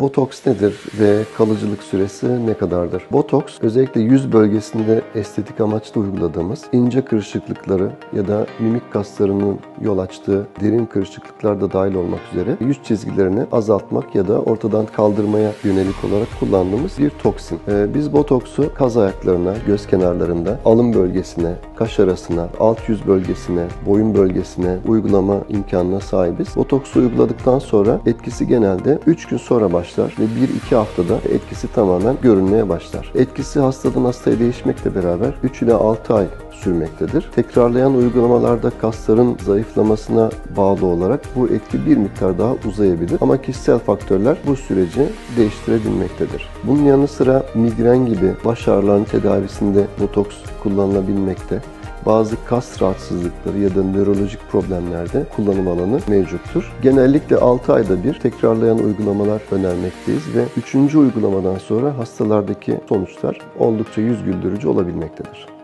Botoks nedir ve kalıcılık süresi ne kadardır? Botoks özellikle yüz bölgesinde estetik amaçlı uyguladığımız ince kırışıklıkları ya da mimik kaslarının yol açtığı derin kırışıklıklar da dahil olmak üzere yüz çizgilerini azaltmak ya da ortadan kaldırmaya yönelik olarak kullandığımız bir toksin. Ee, Biz botoksu kaz ayaklarına, göz kenarlarında, alın bölgesine, kaş arasına, alt yüz bölgesine, boyun bölgesine uygulama imkanına sahibiz. Botoksu uyguladıktan sonra etkisi genelde 3 gün sonra başlar ve 1-2 haftada etkisi tamamen görünmeye başlar. Etkisi hastadan hastaya değişmekle beraber 3 ile 6 ay sürmektedir. Tekrarlayan uygulamalarda kasların zayıflamasına bağlı olarak bu etki bir miktar daha uzayabilir. Ama kişisel faktörler bu süreci değiştirebilmektedir. Bunun yanı sıra migren gibi baş ağrılarının tedavisinde botoks kullanılabilmekte bazı kas rahatsızlıkları ya da nörolojik problemlerde kullanım alanı mevcuttur. Genellikle 6 ayda bir tekrarlayan uygulamalar önermekteyiz ve 3. uygulamadan sonra hastalardaki sonuçlar oldukça yüz güldürücü olabilmektedir.